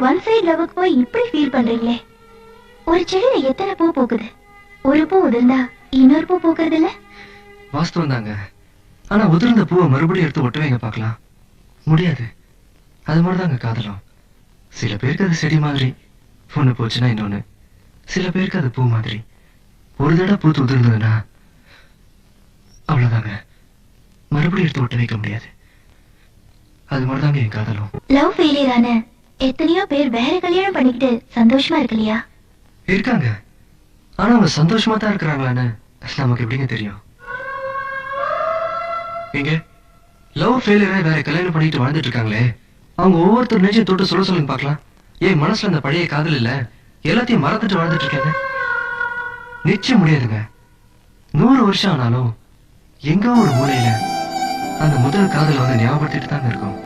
One side லவ்வுக்கு போய் இப்படி feel பண்றீங்களே? ஒரு செடியில எத்தனை பூ பூக்குது? ஒரு பூ உதிர்ந்தா இன்னொரு பூ பூக்குறது இல்ல வாஸ்தவம் தாங்க. ஆனா உதிர்ந்த பூவை மறுபடியும் எடுத்து ஒட்ட வைங்க பார்க்கலாம். முடியாது. அது மாதிரிதாங்க காதலும். சில பேருக்கு அது செடி மாதிரி. ஒண்ணு போச்சுன்னா இன்னொன்னு. சில பேருக்கு அது பூ மாதிரி. ஒரு தடவை பூத்து உதிர்ந்ததுன்னா அவ்வளவுதாங்க. மறுபடியும் எடுத்து ஒட்ட வைக்க முடியாது. அது மாதிரிதாங்க என் காதலும். லவ் ஃபெயிலியர் ஆன எத்தனையோ பேர் வேற கல்யாணம் பண்ணிக்கிட்டு சந்தோஷமா இருக்கலையா? இருக்காங்க. ஆனா அவங்க சந்தோஷமா தான் இருக்கிறாங்களான்னு நமக்கு எப்படிங்க தெரியும்? எங்க? லவ் ஃபெயிலியரா வேற கல்யாணம் பண்ணிட்டு வாழ்ந்துட்டு இருக்காங்களே. அவங்க ஒவ்வொருத்தர் நெஞ்சையும் தொட்டு சொல்ல சொல்லுங்க பாக்கலாம் ஏன் மனசுல அந்த பழைய காதல் இல்ல. எல்லாத்தையும் மறந்துட்டு வாழ்ந்துட்டு இருக்காங்க. நிச்சயம் முடியாதுங்க. நூறு வருஷம் ஆனாலும் எங்க ஒரு மூலையில அந்த முதல் காதல் வந்து ஞாபகப்படுத்திட்டு தாங்க இருக்கும்.